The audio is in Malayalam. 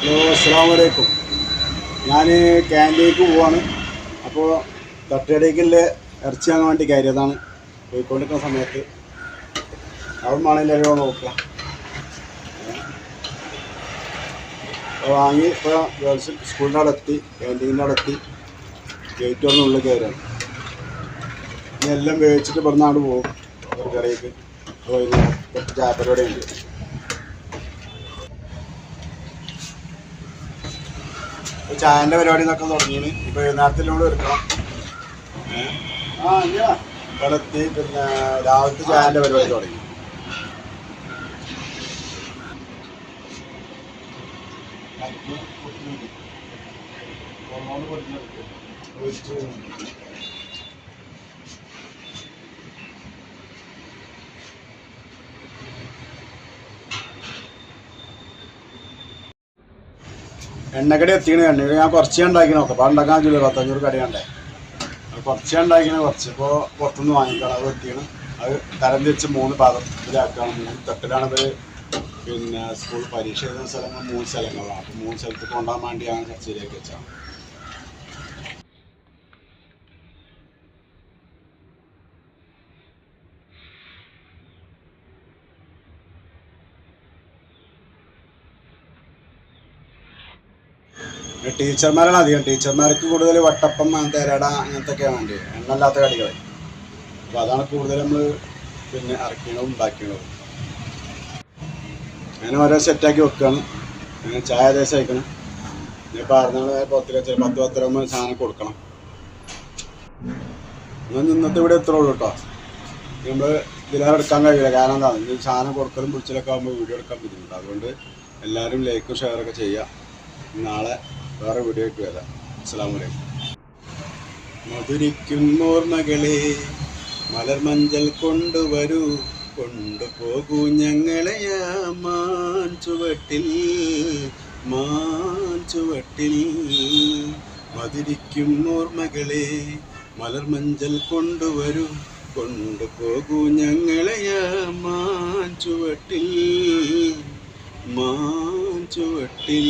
ഹലോ അസ്സാം വലൈക്കും ഞാൻ ക്യാന്റീനിലേക്ക് പോവാണ്. അപ്പോൾ തട്ടുകടയ്ക്കുള്ള ഇറച്ചി വാങ്ങാൻ വേണ്ടി കയറിയതാണ്. പോയിക്കൊണ്ടിരിക്കുന്ന സമയത്ത്. അവിടെ വേണമെങ്കിൽ എല്ലാവരും നോക്കുക. അപ്പോൾ വാങ്ങി ഇപ്പോൾ ഗേൾസ് സ്കൂളിന്റെ അവിടെ എത്തി ക്യാന്റീനിന്റെ അവിടെ എത്തി. ഗേറ്റ് തുറന്ന് ഉള്ളിൽ കയറാണ്. ഇനി എല്ലാം വേവിച്ചിട്ട് ഇവിടുന്ന് അവിടെ പോകും. ഒരു അപ്പോൾ കുറച്ച് ചായപ്പരിപാടിയുണ്ട് ചായന്റെ പരിപാടി എന്നൊക്കെ തുടങ്ങിയാണ് ഇപ്പൊ വൈകുന്നേരത്തിലൂടെ എടുക്കണം ഇവിടെത്തി ഇവിടെ എത്തി പിന്നെ രാവിലത്തെ ചായന്റെ പരിപാടി തുടങ്ങി. എണ്ണക്കടി എത്തിക്കണ. എണ്ണക്കടി ഞാൻ കുറച്ചേ ഉണ്ടാക്കി നോക്കാം അപ്പോൾ ഉണ്ടാക്കാൻ കിലോ പത്തഞ്ഞൂറ് കടി അത് കുറച്ചേ ഉണ്ടാക്കിയാണ് കുറച്ച് ഇപ്പോൾ പുറത്തുനിന്ന് വാങ്ങിക്കണം. അത് എത്തിക്കണം. അത് തരം തിരിച്ച് മൂന്ന് പാത്രത്തിലാക്കണം മൂന്ന് തട്ടിലാണത് പിന്നെ സ്കൂൾ പരീക്ഷ എഴുതുന്ന സ്ഥലങ്ങൾ മൂന്ന് സ്ഥലങ്ങളാണ്. അപ്പോൾ മൂന്ന് സ്ഥലത്ത് കൊണ്ടുപോകാൻ വേണ്ടിയാണ് ചർച്ചയിലേക്ക് വെച്ചാൽ ടീച്ചർമാരാണ് അധികം. ടീച്ചർമാർക്ക് കൂടുതൽ വട്ടപ്പം തേരട അങ്ങനത്തെയൊക്കെയാണ് വേണ്ടത് എണ്ണല്ലാത്ത കടികൾ അപ്പോൾ അതാണ് കൂടുതൽ നമ്മൾ പിന്നെ അരക്കണതും ഉണ്ടാക്കണതും അങ്ങനെ ഓരോ സെറ്റാക്കി വെക്കുകയാണ് അങ്ങനെ ചായ ദേശം അയക്കണം ഇനി പറഞ്ഞാൽ പത്ത് ലക്ഷം പത്ത് പത്തര സാധനം കൊടുക്കണം. എന്നാൽ ഇന്നത്തെ ഇവിടെ എത്ര ഉള്ളൂ കേട്ടോ. നമ്മൾ ഇതിലേറെ എടുക്കാൻ കഴിയില്ല. കാരണം എന്താണ് ഇതിൽ സാധനം കൊടുക്കലും പിടിച്ചിലൊക്കെ ആകുമ്പോൾ വീഡിയോ എടുക്കാൻ ബുദ്ധിമുട്ടാണ് അതുകൊണ്ട് എല്ലാവരും ലൈക്കും ഷെയറൊക്കെ ചെയ്യുക. നാളെ വേറെ വീഡിയോ ആയിട്ട് വരാം അസ്സാം വലൈക്കും മലർമഞ്ചൽ കൊണ്ടുവരൂ കൊണ്ടുപോകൂ ഞങ്ങളെ മാൻചുവട്ടിൽ മാൻ ചുവട്ടിൽ മാൻ മധുരിക്കും ഓർമ്മകളെ മലർമഞ്ചൽ കൊണ്ടുവരൂ കൊണ്ടുപോകൂ ഞങ്ങളെ മാൻചുവട്ടിൽ മാൻ ചുവട്ടിൽ മാൻ ചുവട്ടിൽ.